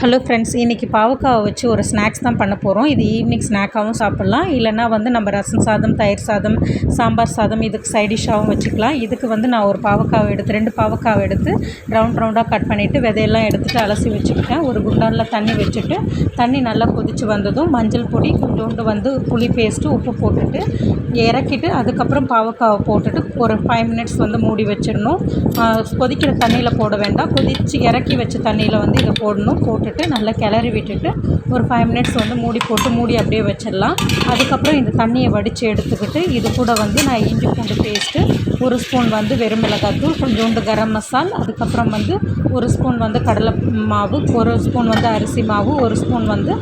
Hello friends இன்றைக்கி பாவக்காவை வச்சு ஒரு ஸ்நாக்ஸ் தான் பண்ண போகிறோம் இது ஈவினிங் ஸ்நாக்காகவும் சாப்பிட்லாம். இல்லைனா வந்து நம்ம ரசம் சாதம் தயிர் சாதம் சாம்பார் சாதம் இதுக்கு சைடிஷ்ஷாகவும் வச்சுக்கலாம். இதுக்கு வந்து நான் ஒரு பாவக்காவை எடுத்து ரெண்டு பாவக்காவை எடுத்து ரவுண்ட் ரவுண்டாக கட் பண்ணிவிட்டு விதையெல்லாம் எடுத்துகிட்டு அலசி வச்சுக்கிட்டேன். ஒரு குண்டானில் தண்ணி வச்சுட்டு தண்ணி நல்லா கொதித்து வந்ததும் மஞ்சள் பொடி கொஞ்சோண்டு வந்து புளி பேஸ்ட்டு உப்பு போட்டுட்டு இறக்கிட்டு அதுக்கப்புறம் பாவக்காவை போட்டுட்டு ஒரு ஃபைவ் மினிட்ஸ் வந்து மூடி வச்சிடணும். கொதிக்கிற தண்ணியில் போட வேண்டாம். கொதித்து இறக்கி வச்ச தண்ணியில் வந்து இதை போடணும். போட்டுட்டு நல்லா கிளறி விட்டுட்டு ஒரு ஃபைவ் மினிட்ஸ் வந்து மூடி போட்டு மூடி அப்படியே வச்சிடலாம். அதுக்கப்புறம் இந்த தண்ணியை வடித்து எடுத்துக்கிட்டு இது கூட வந்து நான் இஞ்சி பூண்டு பேஸ்ட்டு ஒரு ஸ்பூன் வந்து வெறும் மிளகாத்தூள் கொஞ்சோண்டு கரம் மசால் அதுக்கப்புறம் வந்து ஒரு ஸ்பூன் வந்து கடலை மாவு ஒரு ஸ்பூன் வந்து அரிசி மாவு ஒரு ஸ்பூன் வந்து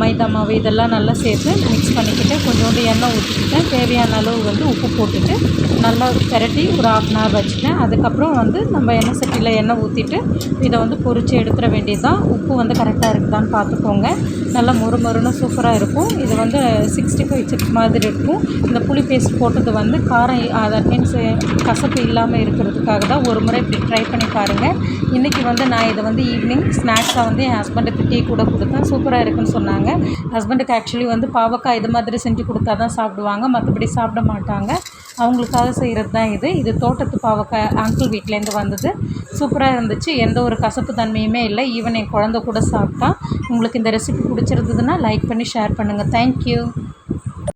மைதா மாவு இதெல்லாம் நல்லா சேர்த்து மிக்ஸ் பண்ணிக்கிட்டு கொஞ்சோண்டு எண்ணெய் ஊற்றிக்கிட்டேன் தேவையான அளவு வந்து உப்பு போட்டுட்டு நல்லா பெரட்டி ஒரு ஆஃப் அன் ஹவர் வச்சுட்டேன். அதுக்கப்புறம் வந்து நம்ம எண்ணெய் சட்டியில் எண்ணெய் ஊற்றிட்டு இதை வந்து பொரித்து எடுத்துட உப்பு உப்பு வந்து கரெக்டாக இருக்குதான்னு பார்த்துக்கோங்க. நல்லா மொறு மொறுன்னு சூப்பராக இருக்கும். இது வந்து சிக்ஸ்டி ஃபைவ் சிப்ஸ் மாதிரி இருக்கும். இந்த புளி பேஸ்ட் போட்டது வந்து காரம் தட் மீன்ஸ் கசப்பு இல்லாமல் இருக்கிறதுக்காக தான் ஒரு முறை இப்படி ட்ரை பண்ணி பாருங்கள் இன்றைக்கி வந்து நான் இதை வந்து ஈவினிங் ஸ்நாக்ஸாக வந்து என் ஹஸ்பண்டுக்கு டீ கூட கொடுத்தேன் சூப்பராக இருக்குன்னு சொன்னாங்க. ஹஸ்பண்டுக்கு ஆக்சுவலி வந்து பாவக்காய் இது மாதிரி செஞ்சு கொடுத்தா தான் சாப்பிடுவாங்க. மற்றபடி சாப்பிட மாட்டாங்க. அவங்களுக்காக செய்கிறது தான் இது. இது தோட்டத்து பாவக்காய் அங்கிள் வீட்டிலேருந்து வந்தது. சூப்பராக இருந்துச்சு. எந்த ஒரு கசப்பு தன்மையுமே இல்லை. ஈவன் என் குழந்த கூட சாப்பிட்டா. உங்களுக்கு இந்த ரெசிபி பிடிச்சிருந்ததுன்னா லைக் பண்ணி ஷேர் பண்ணுங்கள் தேங்க்யூ